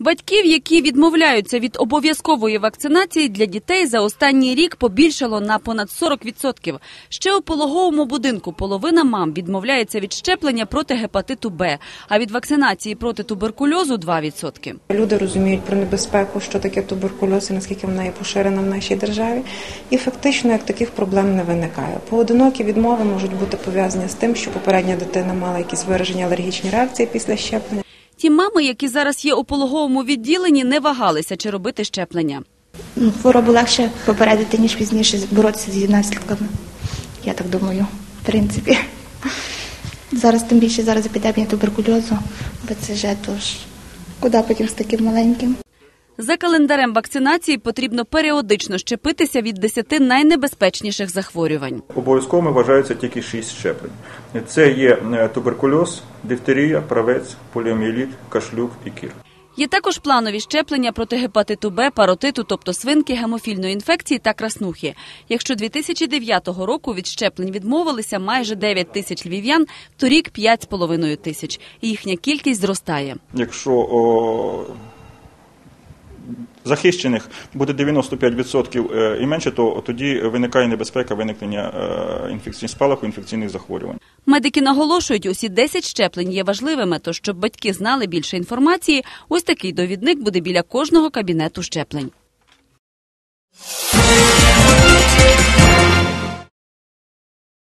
Батьків, які відмовляються від обов'язкової вакцинації для дітей за останній рік побільшало на понад 40%. Ще у пологовому будинку половина мам відмовляється від щеплення проти гепатиту Б, а від вакцинації проти туберкульозу 2%. Люди розуміють про небезпеку, що таке туберкульоз і наскільки вона є поширена в нашій державі, і фактично як таких проблем не виникає. Поодинокі відмови можуть бути пов'язані з тим, що попередня дитина мала якісь виражені алергічні реакції після щеплення. Ті мами, які зараз є у пологовому відділенні, не вагалися чи робити щеплення. Ну, хворобу легше попередити, ніж пізніше боротися з її наслідками. Я так думаю, в принципі. Зараз тим більше зараз епідемія туберкульозу, БЦЖ, тож куди потім з таким маленьким. За календарем вакцинації потрібно періодично щепитися від 10 найнебезпечніших захворювань. Обов'язково вважаються тільки шість щеплень. Це є е, туберкульоз, дифтерія, правець, поліоміеліт, кашлюк і кір. Є також планові щеплення проти гепатиту Б, паротиту, тобто свинки, гемофільної інфекції та краснухи. Якщо 2009 року від щеплень відмовилися майже 9 тисяч львів'ян, торік 5,5 тисяч. І їхня кількість зростає. Якщо о, захищених буде 95% е, і менше, то тоді виникає небезпека виникнення е, інфекційних спалаху, інфекційних захворювань. Медики наголошують, усі 10 щеплень є важливими, то щоб батьки знали більше інформації, ось такий довідник буде біля кожного кабінету щеплень.